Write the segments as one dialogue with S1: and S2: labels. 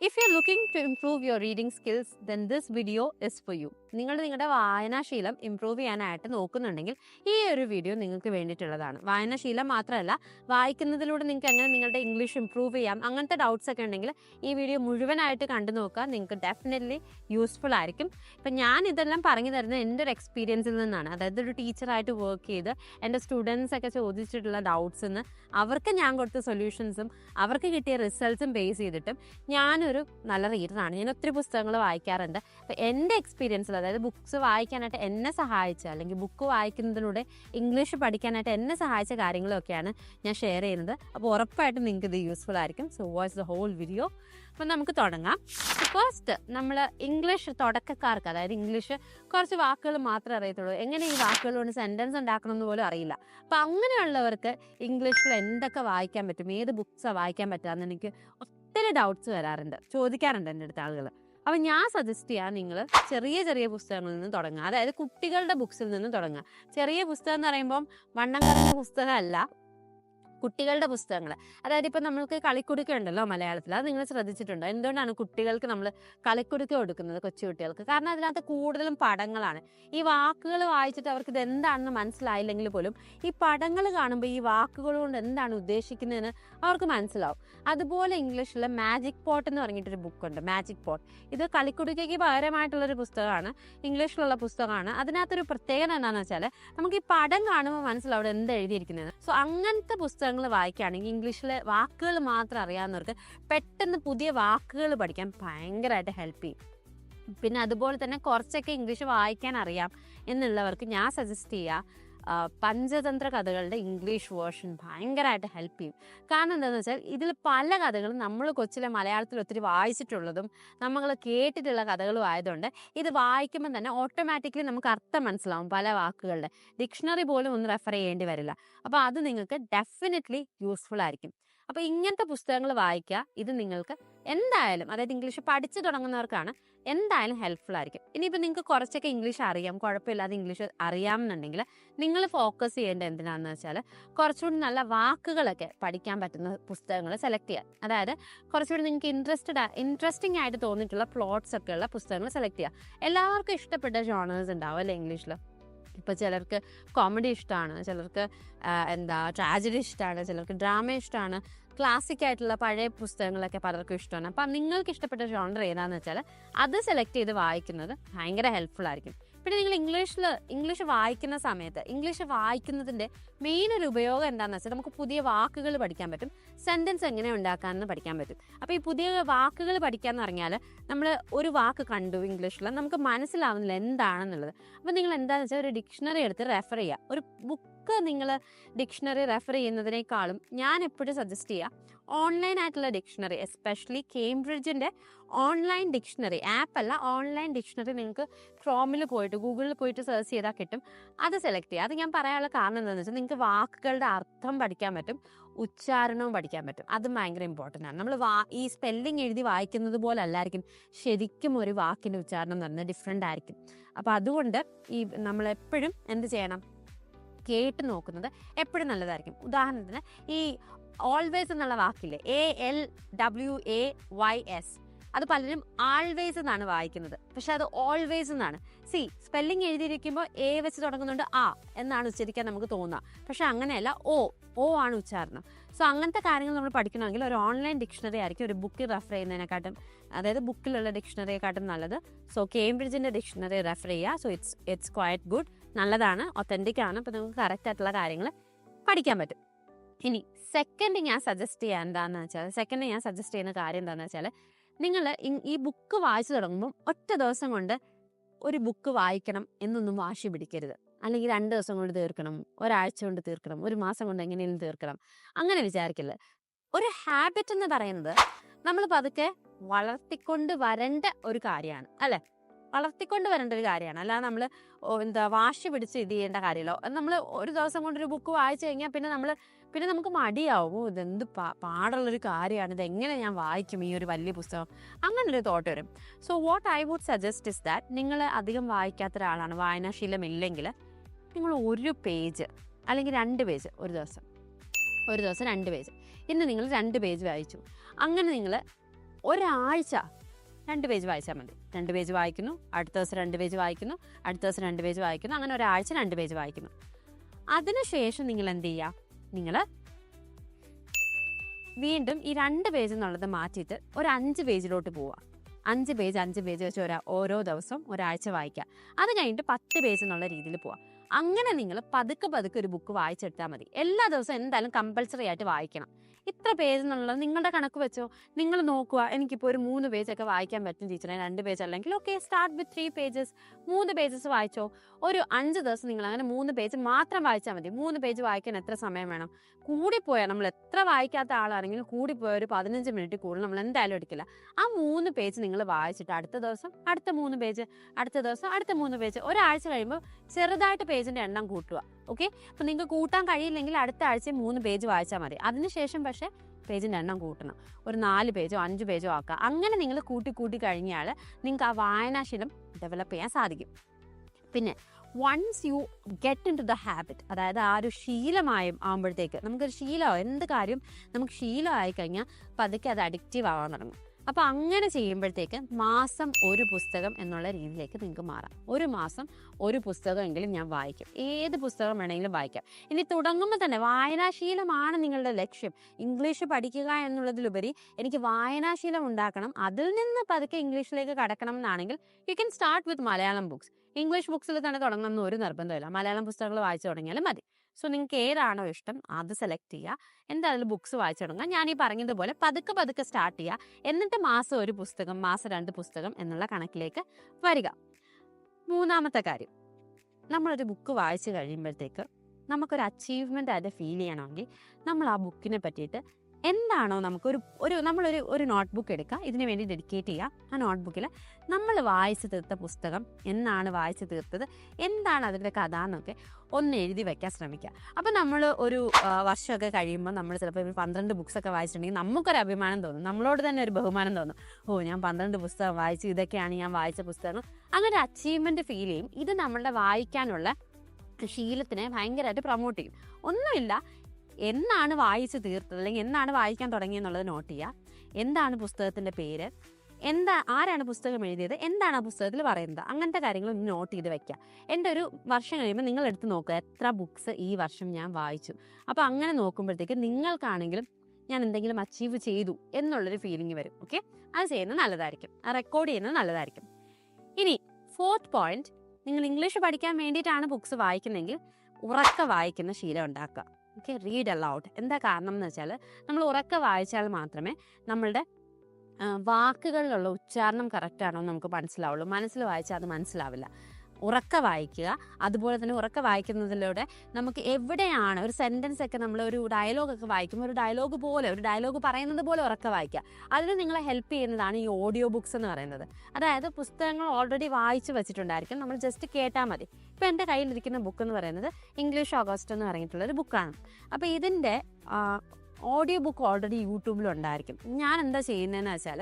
S1: If you're looking to improve your reading skills, then this video is for you. നിങ്ങൾ നിങ്ങളുടെ വായനാശീലം improve ചെയ്യാനായിട്ട് നോക്കുന്നുണ്ടെങ്കിൽ ഈ ഒരു വീഡിയോ നിങ്ങൾക്ക് വേണ്ടിയിട്ടുള്ളതാണ്. വായനാശീലം മാത്രമല്ല വായിക്കുന്നതിലൂടെ നിങ്ങൾക്ക് എങ്ങനെ നിങ്ങളുടെ ഇംഗ്ലീഷ് ഇമ്പ്രൂവ് ചെയ്യാം അങ്ങനത്തെ ഡൗട്ട്സ് ഒക്കെ ഉണ്ടെങ്കിൽ ഈ വീഡിയോ മുഴുവനായിട്ട് കണ്ടു നോക്കുക. നിങ്ങൾക്ക് ഡെഫിനറ്റ്ലി യൂസ്ഫുൾ ആയിരിക്കും. ഇപ്പം ഞാൻ ഇതെല്ലാം പറഞ്ഞു തരുന്നത് എന്റെ ഒരു എക്സ്പീരിയൻസിൽ നിന്നാണ്. അതായത് ഒരു ടീച്ചറായിട്ട് വർക്ക് ചെയ്ത് എന്റെ സ്റ്റുഡൻസ് ഒക്കെ ചോദിച്ചിട്ടുള്ള ഡൗട്ട്സ് നിന്ന് അവർക്ക് ഞാൻ കൊടുത്ത സൊല്യൂഷൻസും അവർക്ക് കിട്ടിയ റിസൾട്ട്സും ബേസ് ചെയ്തിട്ടും ഞാനൊരു നല്ല റീഡറാണ് ഞാൻ ഒത്തിരി പുസ്തകങ്ങൾ വായിക്കാറുണ്ട്. അപ്പം എന്റെ എക്സ്പീരിയൻസിൽ അതായത് ബുക്ക്സ് വായിക്കാനായിട്ട് എന്നെ സഹായിച്ച അല്ലെങ്കിൽ ബുക്ക് വായിക്കുന്നതിലൂടെ ഇംഗ്ലീഷ് പഠിക്കാനായിട്ട് എന്നെ സഹായിച്ച കാര്യങ്ങളൊക്കെയാണ് ഞാൻ ഷെയർ ചെയ്യുന്നത്. അപ്പോൾ ഉറപ്പായിട്ടും നിങ്ങൾക്ക് ഇത് യൂസ്ഫുൾ ആയിരിക്കും. So watch the whole video അപ്പം നമുക്ക് തുടങ്ങാം. ഫസ്റ്റ് നമ്മൾ ഇംഗ്ലീഷ് തുടക്കക്കാർക്ക് അതായത് ഇംഗ്ലീഷ് കുറച്ച് വാക്കുകൾ മാത്രമേ അറിയത്തുള്ളൂ. എങ്ങനെ ഈ വാക്കുകൾ കൊണ്ട് സെന്റൻസ് ഉണ്ടാക്കണം എന്ന് പോലും അറിയില്ല. അപ്പം അങ്ങനെയുള്ളവർക്ക് ഇംഗ്ലീഷിൽ എന്തൊക്കെ വായിക്കാൻ പറ്റും ഏത് ബുക്സാണ് വായിക്കാൻ പറ്റുക എന്ന് എനിക്ക് ഒത്തിരി ഡൗട്ട്സ് വരാറുണ്ട്. ചോദിക്കാറുണ്ട് എന്റെ അടുത്ത ആളുകൾ അപ്പം ഞാൻ സജസ്റ്റ് ചെയ്യാം നിങ്ങൾ ചെറിയ ചെറിയ പുസ്തകങ്ങളിൽ നിന്ന് തുടങ്ങുക. അതായത് കുട്ടികളുടെ ബുക്സിൽ നിന്ന് തുടങ്ങുക. ചെറിയ പുസ്തകം എന്ന് പറയുമ്പം വണ്ണം കുറഞ്ഞ പുസ്തകമല്ല. കുട്ടികളുടെ പുസ്തകങ്ങൾ അതായത് ഇപ്പം നമ്മൾക്ക് കളിക്കുടുക്ക ഉണ്ടല്ലോ മലയാളത്തിൽ അത് നിങ്ങൾ ശ്രദ്ധിച്ചിട്ടുണ്ടോ? എന്തുകൊണ്ടാണ് കുട്ടികൾക്ക് നമ്മൾ കളിക്കുടുക്ക കൊടുക്കുന്നത് കൊച്ചു കുട്ടികൾക്ക്? കാരണം അതിനകത്ത് കൂടുതലും പടങ്ങളാണ്. ഈ വാക്കുകൾ വായിച്ചിട്ട് അവർക്ക് ഇത് എന്താണെന്ന് മനസ്സിലായില്ലെങ്കിൽ പോലും ഈ പടങ്ങൾ കാണുമ്പോൾ ഈ വാക്കുകൾ കൊണ്ട് എന്താണ് ഉദ്ദേശിക്കുന്നതെന്ന് അവർക്ക് മനസ്സിലാവും. അതുപോലെ ഇംഗ്ലീഷിൽ മാജിക് പോട്ട് എന്ന് പറഞ്ഞിട്ടൊരു ബുക്കുണ്ട് മാജിക് പോട്ട് ഇത് കളിക്കുടുക്കയ്ക്ക് പകരമായിട്ടുള്ളൊരു പുസ്തകമാണ്. ഇംഗ്ലീഷിലുള്ള പുസ്തകമാണ്. അതിനകത്തൊരു പ്രത്യേകത എന്താണെന്ന് വെച്ചാൽ നമുക്ക് ഈ പടം കാണുമ്പോൾ മനസ്സിലാവും അവിടെ എന്ത് എഴുതിയിരിക്കുന്നത് സോ അങ്ങനത്തെ പുസ്തകങ്ങൾ വായിക്കുകയാണെങ്കിൽ ഇംഗ്ലീഷിലെ വാക്കുകൾ മാത്രം അറിയാവുന്നവർക്ക് പെട്ടെന്ന് പുതിയ വാക്കുകൾ പഠിക്കാൻ ഭയങ്കരമായിട്ട് ഹെൽപ്പ് ചെയ്യും. പിന്നെ അതുപോലെ തന്നെ കുറച്ചൊക്കെ ഇംഗ്ലീഷ് വായിക്കാൻ അറിയാം എന്നുള്ളവർക്ക് ഞാൻ സജസ്റ്റ് ചെയ്യുക പഞ്ചതന്ത്ര കഥകളുടെ ഇംഗ്ലീഷ് വേർഷൻ ഭയങ്കരമായിട്ട് ഹെൽപ്പ് ചെയ്യും. കാരണം എന്താണെന്ന് വെച്ചാൽ ഇതിൽ പല കഥകളും നമ്മൾ കൊച്ചിലെ മലയാളത്തിൽ ഒത്തിരി വായിച്ചിട്ടുള്ളതും നമ്മൾ കേട്ടിട്ടുള്ള കഥകളും ആയതുകൊണ്ട് ഇത് വായിക്കുമ്പോൾ തന്നെ ഓട്ടോമാറ്റിക്കലി നമുക്ക് അർത്ഥം മനസ്സിലാവും പല വാക്കുകളുടെ. ഡിക്ഷണറി പോലും ഒന്ന് റെഫർ ചെയ്യേണ്ടി വരില്ല. അപ്പോൾ അത് നിങ്ങൾക്ക് ഡെഫിനറ്റ്ലി യൂസ്ഫുൾ ആയിരിക്കും. അപ്പോൾ ഇങ്ങനത്തെ പുസ്തകങ്ങൾ വായിക്കുക. ഇത് നിങ്ങൾക്ക് എന്തായാലും അതായത് ഇംഗ്ലീഷ് പഠിച്ചു തുടങ്ങുന്നവർക്കാണ് എന്തായാലും ഹെൽപ്ഫുൾ ആയിരിക്കും. ഇനിയിപ്പോൾ നിങ്ങൾക്ക് കുറച്ചൊക്കെ ഇംഗ്ലീഷ് അറിയാം. കുഴപ്പമില്ലാതെ ഇംഗ്ലീഷ് അറിയാമെന്നുണ്ടെങ്കിൽ നിങ്ങൾ ഫോക്കസ് ചെയ്യേണ്ടത് എന്തിനാണെന്ന് വെച്ചാൽ കുറച്ചുകൂടി നല്ല വാക്കുകളൊക്കെ പഠിക്കാൻ പറ്റുന്ന പുസ്തകങ്ങൾ സെലക്ട് ചെയ്യുക. അതായത് കുറച്ചുകൂടി നിങ്ങൾക്ക് ഇൻട്രസ്റ്റഡ് ഇൻട്രസ്റ്റിംഗ് ആയിട്ട് തോന്നിയിട്ടുള്ള പ്ലോട്ട്സ് ഒക്കെ ഉള്ള പുസ്തകങ്ങൾ സെലക്ട് ചെയ്യുക. എല്ലാവർക്കും ഇഷ്ടപ്പെട്ട ജോണേഴ്സ് ഉണ്ടാവും അല്ലേ ഇംഗ്ലീഷിൽ ഇപ്പോൾ ചിലർക്ക് കോമഡി ഇഷ്ടമാണ് ചിലർക്ക് എന്താ ട്രാജഡി ഇഷ്ടമാണ് ചിലർക്ക് ഡ്രാമ ഇഷ്ടമാണ് ക്ലാസിക് ആയിട്ടുള്ള പഴയ പുസ്തകങ്ങളൊക്കെ പലർക്കും ഇഷ്ടമാണ്. അപ്പം നിങ്ങൾക്ക് ഇഷ്ടപ്പെട്ട ജോണർ ഏതാണെന്ന് വെച്ചാൽ അത് സെലക്ട് ചെയ്ത് വായിക്കുന്നത് ഭയങ്കര ഹെൽപ്ഫുൾ ആയിരിക്കും. പിന്നെ നിങ്ങൾ ഇംഗ്ലീഷിൽ ഇംഗ്ലീഷ് വായിക്കുന്ന സമയത്ത് ഇംഗ്ലീഷ് വായിക്കുന്നതിന്റെ മെയിൻ ഒരു ഉപയോഗം എന്താണെന്ന് വെച്ചാൽ നമുക്ക് പുതിയ വാക്കുകൾ പഠിക്കാൻ പറ്റും. സെന്റൻസ് എങ്ങനെ ഉണ്ടാക്കാമെന്ന് പഠിക്കാൻ പറ്റും. അപ്പോൾ ഈ പുതിയ വാക്കുകൾ പഠിക്കാമെന്ന് പറഞ്ഞാൽ നമ്മൾ ഒരു വാക്ക് കണ്ടു ഇംഗ്ലീഷിൽ നമുക്ക് മനസ്സിലാവുന്നില്ല എന്താണെന്നുള്ളത്. അപ്പോൾ നിങ്ങൾ എന്താണെന്ന് വെച്ചാൽ ഒരു ഡിക്ഷണറി എടുത്ത് റെഫർ ചെയ്യുക. ഒരു ബുക്ക് നിങ്ങൾ ഡിക്ഷണറി റെഫർ ചെയ്യുന്നതിനേക്കാളും ഞാൻ എപ്പോഴും സജസ്റ്റ് ചെയ്യുക ഓൺലൈൻ ആയിട്ടുള്ള ഡിക്ഷണറി എസ്പെഷ്യലി കേംബ്രിഡ്ജിന്റെ ഓൺലൈൻ ഡിക്ഷണറി ആപ്പ് അല്ല ഓൺലൈൻ ഡിക്ഷണറി നിങ്ങൾക്ക് ക്രോമിൽ പോയിട്ട് ഗൂഗിളിൽ പോയിട്ട് സെർച്ച് ചെയ്താൽ കിട്ടും. അത് സെലക്ട് ചെയ്യുക അത് ഞാൻ പറയാനുള്ള കാരണം എന്താണെന്ന് വെച്ചാൽ നിങ്ങൾക്ക് വാക്കുകളുടെ അർത്ഥം പഠിക്കാൻ പറ്റും ഉച്ചാരണവും പഠിക്കാൻ പറ്റും. അതും ഭയങ്കര ഇമ്പോർട്ടന്റ് ആണ്. നമ്മൾ വാ ഈ സ്പെല്ലിംഗ് എഴുതി വായിക്കുന്നത് പോലെ അല്ലായിരിക്കും. ശരിക്കും ഒരു വാക്കിന്റെ ഉച്ചാരണം എന്ന് പറയുന്നത് ഡിഫറെന്റ് ആയിരിക്കും. അപ്പോൾ അതുകൊണ്ട് ഈ നമ്മളെപ്പോഴും എന്ത് ചെയ്യണം? കേട്ട് നോക്കുന്നത് എപ്പോഴും നല്ലതായിരിക്കും. ഉദാഹരണത്തിന് ഈ ഓൾവേസ് എന്നുള്ള വാക്കില്ലേ? A L W A Y S അത് പലരും ആൾവേസ് എന്നാണ് വായിക്കുന്നത്. പക്ഷെ അത് ഓൾവേസ് എന്നാണ്. സി സ്പെല്ലിംഗ് എഴുതിയിരിക്കുമ്പോൾ എ വെച്ച് തുടങ്ങുന്നുണ്ട് ആ എന്നാണ് ഉച്ചരിക്കാൻ നമുക്ക് തോന്നുക. പക്ഷെ അങ്ങനെയല്ല ഓ ഓ ആണ് ഉച്ചാരണം. സോ അങ്ങനത്തെ കാര്യങ്ങൾ നമ്മൾ പഠിക്കണമെങ്കിൽ ഒരു ഓൺലൈൻ ഡിക്ഷണറി ആയിരിക്കും ഒരു ബുക്കിൽ റെഫർ ചെയ്യുന്നതിനെക്കാട്ടും അതായത് ബുക്കിലുള്ള ഡിക്ഷണറിയെക്കാട്ടും നല്ലത്. സോ കേംബ്രിഡ്ജിന്റെ ഡിക്ഷണറി റെഫർ ചെയ്യുക. So it's it's quite good നല്ലതാണ് ഒത്തന്റിക് ആണ്. അപ്പോൾ നിങ്ങൾക്ക് കറക്റ്റ് ആയിട്ടുള്ള കാര്യങ്ങൾ പഠിക്കാൻ പറ്റും. ഇനി സെക്കൻഡ് ഞാൻ സജസ്റ്റ് ചെയ്യാൻ എന്താണെന്ന് വെച്ചാൽ സെക്കൻഡ് ഞാൻ സജസ്റ്റ് ചെയ്യുന്ന കാര്യം എന്താണെന്ന് വെച്ചാൽ നിങ്ങൾ ഈ ബുക്ക് വായിച്ചു തുടങ്ങുമ്പം ഒറ്റ ദിവസം കൊണ്ട് ഒരു ബുക്ക് വായിക്കണം എന്നൊന്നും വാശി പിടിക്കരുത്. അല്ലെങ്കിൽ രണ്ട് ദിവസം കൊണ്ട് തീർക്കണം ഒരാഴ്ച കൊണ്ട് തീർക്കണം ഒരു മാസം കൊണ്ട് എങ്ങനെയും തീർക്കണം. അങ്ങനെ വിചാരിക്കില്ല ഒരു ഹാബിറ്റ് എന്ന് പറയുന്നത് നമ്മൾ പതുക്കെ വളർത്തിക്കൊണ്ട് വരേണ്ട ഒരു കാര്യമാണ് അല്ലെ? വളർത്തിക്കൊണ്ട് വരേണ്ട ഒരു കാര്യമാണ്. അല്ലാതെ നമ്മൾ എന്താ വാശി പിടിച്ച് ഇത് ചെയ്യേണ്ട കാര്യമല്ലോ. നമ്മൾ ഒരു ദിവസം കൊണ്ടൊരു ബുക്ക് വായിച്ചു കഴിഞ്ഞാൽ പിന്നെ നമ്മൾ പിന്നെ നമുക്ക് മടിയാവും. "ഓ, ഇതെന്ത് പാ പാടുള്ളൊരു കാര്യമാണ്. ഇത് എങ്ങനെ ഞാൻ വായിക്കും ഈ ഒരു വലിയ പുസ്തകം? അങ്ങനൊരു തോട്ട് വരും. So what I would suggest is that നിങ്ങൾ അധികം വായിക്കാത്ത ഒരാളാണ്. വായനാശീലം ഇല്ലെങ്കിൽ നിങ്ങൾ ഒരു പേജ് അല്ലെങ്കിൽ രണ്ട് പേജ് ഒരു ദിവസം. ഒരു ദിവസം രണ്ട് പേജ് ഇന്ന് നിങ്ങൾ രണ്ട് പേജ് വായിച്ചു. അങ്ങനെ നിങ്ങൾ ഒരാഴ്ച രണ്ട് പേജ് വായിച്ചാൽ മതി. രണ്ട് പേജ് വായിക്കുന്നു അടുത്ത ദിവസം രണ്ട് പേജ് വായിക്കുന്നു അടുത്ത ദിവസം രണ്ട് പേജ് വായിക്കുന്നു അങ്ങനെ ഒരാഴ്ച രണ്ട് പേജ് വായിക്കുന്നു. അതിനുശേഷം നിങ്ങൾ എന്ത് ചെയ്യുക? നിങ്ങൾ വീണ്ടും ഈ രണ്ട് പേജ് എന്നുള്ളത് മാറ്റിയിട്ട് ഒരു അഞ്ച് പേജിലോട്ട് പോവുക. അഞ്ച് പേജ് അഞ്ച് പേജ് വെച്ച് ഓരോ ദിവസം ഒരാഴ്ച വായിക്കുക. അത് കഴിഞ്ഞിട്ട് പത്ത് പേജ് എന്നുള്ള രീതിയിൽ പോവാം അങ്ങനെ നിങ്ങൾ പതുക്കെ പതുക്കെ ഒരു ബുക്ക് വായിച്ചെടുത്താൽ മതി. എല്ലാ ദിവസവും എന്തായാലും കമ്പൽസറി ആയിട്ട് വായിക്കണം. ഇത്ര പേജ് എന്നുള്ളത് നിങ്ങളുടെ കണക്ക് വെച്ചോ? നിങ്ങൾ നോക്കുക എനിക്കിപ്പോൾ ഒരു മൂന്ന് പേജൊക്കെ വായിക്കാൻ പറ്റും ടീച്ചറെ രണ്ട് പേജ് അല്ലെങ്കിൽ okay start with three pages മൂന്ന് പേജസ് വായിച്ചോ? ഒരു അഞ്ച് ദിവസം നിങ്ങൾ അങ്ങനെ മൂന്ന് പേജ് മാത്രം വായിച്ചാൽ മതി. മൂന്ന് പേജ് വായിക്കാൻ എത്ര സമയം വേണം? കൂടിപ്പോയാൽ നമ്മൾ എത്ര വായിക്കാത്ത ആളാണെങ്കിലും കൂടിപ്പോയ ഒരു പതിനഞ്ച് മിനിറ്റ് കൂടുതൽ നമ്മൾ എന്തായാലും എടുക്കില്ല. ആ മൂന്ന് പേജ് നിങ്ങൾ വായിച്ചിട്ട് അടുത്ത ദിവസം അടുത്ത മൂന്ന് പേജ് അടുത്ത ദിവസം അടുത്ത മൂന്ന് പേജ് ഒരാഴ്ച കഴിയുമ്പോൾ ചെറുതായിട്ട് പേജിന്റെ എണ്ണം കൂട്ടുക ഓക്കെ അപ്പം നിങ്ങൾക്ക് കൂട്ടാൻ കഴിയില്ലെങ്കിൽ അടുത്ത ആഴ്ച മൂന്ന് പേജ് വായിച്ചാൽ മതി. അതിനുശേഷം പക്ഷേ പേജിന്റെ എണ്ണം കൂട്ടണം. ഒരു നാല് പേജോ അഞ്ച് പേജോ ആക്കുക. അങ്ങനെ നിങ്ങൾ കൂട്ടി കൂട്ടി കഴിഞ്ഞാൽ നിങ്ങൾക്ക് ആ വായനാശീലം ഡെവലപ്പ് ചെയ്യാൻ സാധിക്കും. പിന്നെ once you get into the habit അതായത് ആ ഒരു ശീലമായും ആകുമ്പോഴത്തേക്ക് നമുക്കൊരു ശീലമോ എന്ത് കാര്യം? നമുക്ക് ശീലമായി കഴിഞ്ഞാൽ പതുക്കെ അത് അഡിക്റ്റീവ് ആവാൻ തുടങ്ങും. അപ്പോൾ അങ്ങനെ ചെയ്യുമ്പോഴത്തേക്ക് മാസം ഒരു പുസ്തകം എന്നുള്ള രീതിയിലേക്ക് നിങ്ങൾക്ക് മാറാം. ഒരു മാസം ഒരു പുസ്തകമെങ്കിലും ഞാൻ വായിക്കും. ഏത് പുസ്തകം വേണമെങ്കിലും വായിക്കാം. ഇനി തുടങ്ങുമ്പോൾ തന്നെ വായനാശീലമാണ് നിങ്ങളുടെ ലക്ഷ്യം. ഇംഗ്ലീഷ് പഠിക്കുക എന്നുള്ളതിലുപരി എനിക്ക് വായനാശീലം ഉണ്ടാക്കണം. അതിൽ നിന്ന് പതുക്കെ ഇംഗ്ലീഷിലേക്ക് കടക്കണം എന്നാണെങ്കിൽ you can start with Malayalam books English ബുക്സിൽ തന്നെ തുടങ്ങണം എന്ന് ഒരു നിർബന്ധമില്ല. മലയാളം പുസ്തകങ്ങൾ വായിച്ചു തുടങ്ങിയാലും മതി. സോ നിങ്ങൾക്ക് ഏതാണോ ഇഷ്ടം അത് സെലക്ട് ചെയ്യുക എന്തായാലും ബുക്സ് വായിച്ചു തുടങ്ങുക. ഞാൻ ഈ പറഞ്ഞതുപോലെ പതുക്കെ പതുക്കെ സ്റ്റാർട്ട് ചെയ്യുക എന്നിട്ട് മാസം ഒരു പുസ്തകം മാസം രണ്ട് പുസ്തകം എന്നുള്ള കണക്കിലേക്ക് വരിക. മൂന്നാമത്തെ കാര്യം. നമ്മളൊരു ബുക്ക് വായിച്ചു കഴിയുമ്പോഴത്തേക്ക് നമുക്കൊരു അച്ചീവ്മെന്റ് ആയിട്ട് ഫീൽ ചെയ്യണമെങ്കിൽ നമ്മൾ ആ ബുക്കിനെ പറ്റിയിട്ട് എന്താണോ നമുക്കൊരു ഒരു നമ്മളൊരു ഒരു നോട്ട് ബുക്ക് എടുക്കുക ഇതിനു വേണ്ടി ഡെഡിക്കേറ്റ് ചെയ്യുക ആ നോട്ട് ബുക്കിൽ നമ്മൾ വായിച്ചു തീർത്ത പുസ്തകം എന്നാണ് വായിച്ചു തീർത്തത്. എന്താണ് അതിന്റെ കഥ എന്നൊക്കെ ഒന്ന് എഴുതി വയ്ക്കാൻ ശ്രമിക്കുക അപ്പോൾ നമ്മൾ ഒരു വർഷമൊക്കെ കഴിയുമ്പോൾ നമ്മൾ ചിലപ്പോൾ ഒരു പന്ത്രണ്ട് ബുക്സൊക്കെ വായിച്ചിട്ടുണ്ടെങ്കിൽ നമുക്കൊരു അഭിമാനം തോന്നും. നമ്മളോട് തന്നെ ഒരു ബഹുമാനം തോന്നും. ഓ ഞാൻ പന്ത്രണ്ട് പുസ്തകം വായിച്ചു ഇതൊക്കെയാണ് ഞാൻ വായിച്ച പുസ്തകങ്ങൾ. അങ്ങനെ ഒരു അച്ചീവ്മെന്റ് ഫീൽ ചെയ്യും. ഇത് നമ്മളുടെ വായിക്കാനുള്ള ശീലത്തിനെ ഭയങ്കരമായിട്ട് പ്രൊമോട്ട് ചെയ്യും. ഒന്നുമില്ല എന്നാണ് വായിച്ച് തീർത്തത്? അല്ലെങ്കിൽ എന്നാണ് വായിക്കാൻ തുടങ്ങിയെന്നുള്ളത് നോട്ട് ചെയ്യുക. എന്താണ് പുസ്തകത്തിന്റെ പേര്? എന്താ ആരാണ് പുസ്തകം എഴുതിയത്? എന്താണ് ആ പുസ്തകത്തിൽ പറയുന്നത്? അങ്ങനത്തെ കാര്യങ്ങൾ ഒന്ന് നോട്ട് ചെയ്ത് വെക്കുക. എന്റെ ഒരു വർഷം കഴിയുമ്പോൾ നിങ്ങൾ എടുത്ത് നോക്കുക എത്ര ബുക്ക്സ് ഈ വർഷം ഞാൻ വായിച്ചു. അപ്പോൾ അങ്ങനെ നോക്കുമ്പോഴത്തേക്ക് നിങ്ങൾക്കാണെങ്കിലും ഞാൻ എന്തെങ്കിലും അച്ചീവ് ചെയ്തു എന്നുള്ളൊരു ഫീലിംഗ് വരും. ഓക്കെ അത് ചെയ്യുന്നത് നല്ലതായിരിക്കും. ആ റെക്കോർഡ് ചെയ്യുന്നത് നല്ലതായിരിക്കും. ഇനി ഫോർത്ത് പോയിന്റ് നിങ്ങൾ ഇംഗ്ലീഷ് പഠിക്കാൻ വേണ്ടിയിട്ടാണ് ബുക്ക്സ് വായിക്കുന്നതെങ്കിൽ ഉറക്ക വായിക്കുന്ന ശീലം ഉണ്ടാക്കുക. ഓക്കെ റീഡ് അലൗഡ് എന്താ കാരണം എന്ന് വെച്ചാൽ നമ്മൾ ഉറക്കെ വായിച്ചാൽ മാത്രമേ നമ്മളുടെ വാക്കുകളിലുള്ള ഉച്ചാരണം കറക്റ്റ് ആണോ എന്ന് നമുക്ക് മനസ്സിലാവുള്ളൂ. മനസ്സിൽ വായിച്ചാൽ അത് മനസ്സിലാവില്ല. ഉറക്ക വായിക്കുക. അതുപോലെ തന്നെ ഉറക്ക വായിക്കുന്നതിലൂടെ നമുക്ക് എവിടെയാണ് ഒരു സെന്റൻസ് ഒക്കെ നമ്മൾ ഒരു ഡയലോഗ് ഒക്കെ വായിക്കുമ്പോൾ ഒരു ഡയലോഗ് പോലെ ഒരു ഡയലോഗ് പറയുന്നത് പോലെ ഉറക്ക വായിക്കുക. അതിന് നിങ്ങളെ ഹെൽപ്പ് ചെയ്യുന്നതാണ് ഈ ഓഡിയോ ബുക്സ് എന്ന് പറയുന്നത്. അതായത് പുസ്തകങ്ങൾ ഓൾറെഡി വായിച്ചു വെച്ചിട്ടുണ്ടായിരിക്കും. നമ്മൾ ജസ്റ്റ് കേട്ടാൽ മതി. ഇപ്പോൾ എന്റെ കയ്യിലിരിക്കുന്ന ബുക്ക് എന്ന് പറയുന്നത് ഇംഗ്ലീഷ് ഓഗസ്റ്റ് എന്ന് പറഞ്ഞിട്ടുള്ള ഒരു ബുക്കാണ് അപ്പോൾ ഇതിന്റെ ഓഡിയോ ബുക്ക് ഓൾറെഡി യൂട്യൂബിലുണ്ടായിരിക്കും. ഞാൻ എന്താ ചെയ്യുന്നതെന്ന് വെച്ചാൽ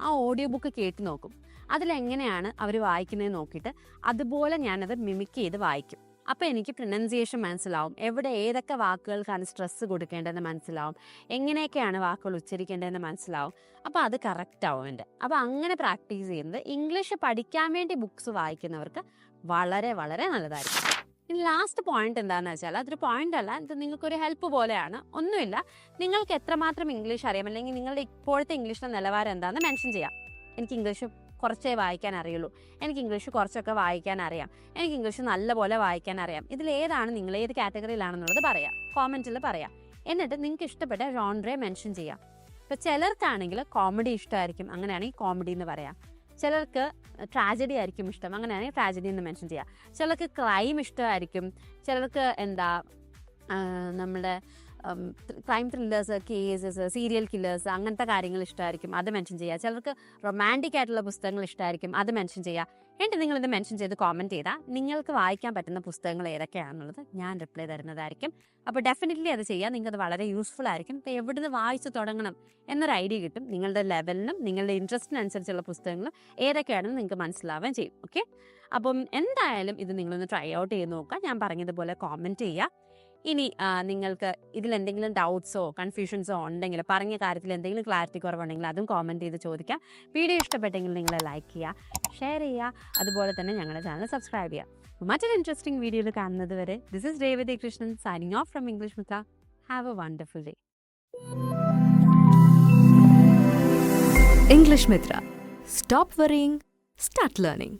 S1: ആ ഓഡിയോ ബുക്ക് കേട്ട് നോക്കും. അതിലെങ്ങനെയാണ് അവർ വായിക്കുന്നത് നോക്കിയിട്ട് അതുപോലെ ഞാനത് മിമിക് ചെയ്ത് വായിക്കും. അപ്പോൾ എനിക്ക് പ്രൊനൗൺസിയേഷൻ മനസ്സിലാവും. എവിടെ ഏതൊക്കെ വാക്കുകൾക്കാണ് സ്ട്രെസ്സ് കൊടുക്കേണ്ടതെന്ന് മനസ്സിലാവും. എങ്ങനെയൊക്കെയാണ് വാക്കുകൾ ഉച്ചരിക്കേണ്ടതെന്ന് മനസ്സിലാവും. അപ്പോൾ അത് കറക്റ്റ് ആവും എന്റെ. അപ്പോൾ അങ്ങനെ പ്രാക്ടീസ് ചെയ്യുന്നത് ഇംഗ്ലീഷ് പഠിക്കാൻ വേണ്ടി ബുക്സ് വായിക്കുന്നവർക്ക് വളരെ വളരെ നല്ലതായിരിക്കും. ഇനി ലാസ്റ്റ് പോയിന്റ് എന്താണെന്ന് വെച്ചാൽ അതൊരു പോയിന്റ് അല്ല. ഇത് നിങ്ങൾക്കൊരു ഹെൽപ്പ് പോലെയാണ്. ഒന്നുമില്ല. നിങ്ങൾക്ക് എത്രമാത്രം ഇംഗ്ലീഷ് അറിയാം? അല്ലെങ്കിൽ നിങ്ങളുടെ ഇപ്പോഴത്തെ ഇംഗ്ലീഷിന്റെ നിലവാരം എന്താണെന്ന് മെൻഷൻ ചെയ്യാം. എനിക്ക് ഇംഗ്ലീഷ് കുറച്ചേ വായിക്കാൻ അറിയുള്ളൂ. എനിക്ക് ഇംഗ്ലീഷ് കുറച്ചൊക്കെ വായിക്കാൻ അറിയാം. എനിക്ക് ഇംഗ്ലീഷ് നല്ലപോലെ വായിക്കാൻ അറിയാം. ഇതിൽ ഏതാണ് നിങ്ങൾ ഏത് കാറ്റഗറിയിലാണെന്നുള്ളത് പറയാം. കോമന്റിൽ പറയാം. എന്നിട്ട് നിങ്ങൾക്ക് ഇഷ്ടപ്പെട്ട ജോൺറെ മെൻഷൻ ചെയ്യാം. ഇപ്പോൾ ചിലർക്കാണെങ്കിൽ കോമഡി ഇഷ്ടമായിരിക്കും. അങ്ങനെയാണെങ്കിൽ കോമഡി എന്ന് പറയാം. ചിലർക്ക് ട്രാജഡി ആയിരിക്കും ഇഷ്ടം. അങ്ങനെയാണെങ്കിൽ ട്രാജഡി എന്ന് മെൻഷൻ ചെയ്യാം. ചിലർക്ക് ക്രൈം ഇഷ്ടമായിരിക്കും. ചിലർക്ക് എന്താ നമ്മുടെ crime thrillers cases serial killers അങ്ങനത്തെ കാര്യങ്ങൾ ഇഷ്ടമായിരിക്കും. അത് മെൻഷൻ ചെയ്യുക ചിലർക്ക് റൊമാന്റിക് ആയിട്ടുള്ള പുസ്തകങ്ങൾ ഇഷ്ടമായിരിക്കും. അത് മെൻഷൻ ചെയ്യുക എന്നിട്ട് നിങ്ങളിത് മെൻഷൻ ചെയ്ത് കോമന്റ് ചെയ്താൽ നിങ്ങൾക്ക് വായിക്കാൻ പറ്റുന്ന പുസ്തകങ്ങൾ ഏതൊക്കെയാണെന്നുള്ളത് ഞാൻ റിപ്ലൈ തരുന്നതായിരിക്കും. അപ്പോൾ ഡെഫിനറ്റ്ലി അത് ചെയ്യാം. നിങ്ങൾക്കത് വളരെ യൂസ്ഫുൾ ആയിരിക്കും. ഇപ്പോൾ എവിടുന്ന് വായിച്ച് തുടങ്ങണം എന്നൊരു ഐഡിയ കിട്ടും. നിങ്ങളുടെ ലെവലിനും നിങ്ങളുടെ ഇൻട്രസ്റ്റിനനുസരിച്ചുള്ള പുസ്തകങ്ങളും ഏതൊക്കെയാണെന്ന് നിങ്ങൾക്ക് മനസ്സിലാവുകയും ചെയ്യും. ഓക്കെ അപ്പം എന്തായാലും ഇത് നിങ്ങളൊന്ന് ട്രൈ ഔട്ട് ചെയ്ത് നോക്കുക. ഞാൻ പറഞ്ഞതുപോലെ കോമെന്റ് ചെയ്യുക. ഇനി നിങ്ങൾക്ക് ഇതിൽ എന്തെങ്കിലും ഡൗട്ട്സോ കൺഫ്യൂഷൻസോ ഉണ്ടെങ്കിൽ പറഞ്ഞ കാര്യത്തിൽ എന്തെങ്കിലും ക്ലാരിറ്റി കുറവുണ്ടെങ്കിൽ അതും കോമെന്റ് ചെയ്ത് ചോദിക്കാം. വീഡിയോ ഇഷ്ടപ്പെട്ടെങ്കിൽ നിങ്ങൾ ലൈക്ക് ചെയ്യുക ഷെയർ ചെയ്യുക. അതുപോലെ തന്നെ ഞങ്ങളുടെ ചാനൽ സബ്സ്ക്രൈബ് ചെയ്യുക. മറ്റൊരു ഇൻട്രസ്റ്റിംഗ് വീഡിയോയിൽ കാണുന്നത് വരെ this is Revathi Krishnan signing off from English Mitra have a wonderful day
S2: English Mitra. Stop worrying, start learning.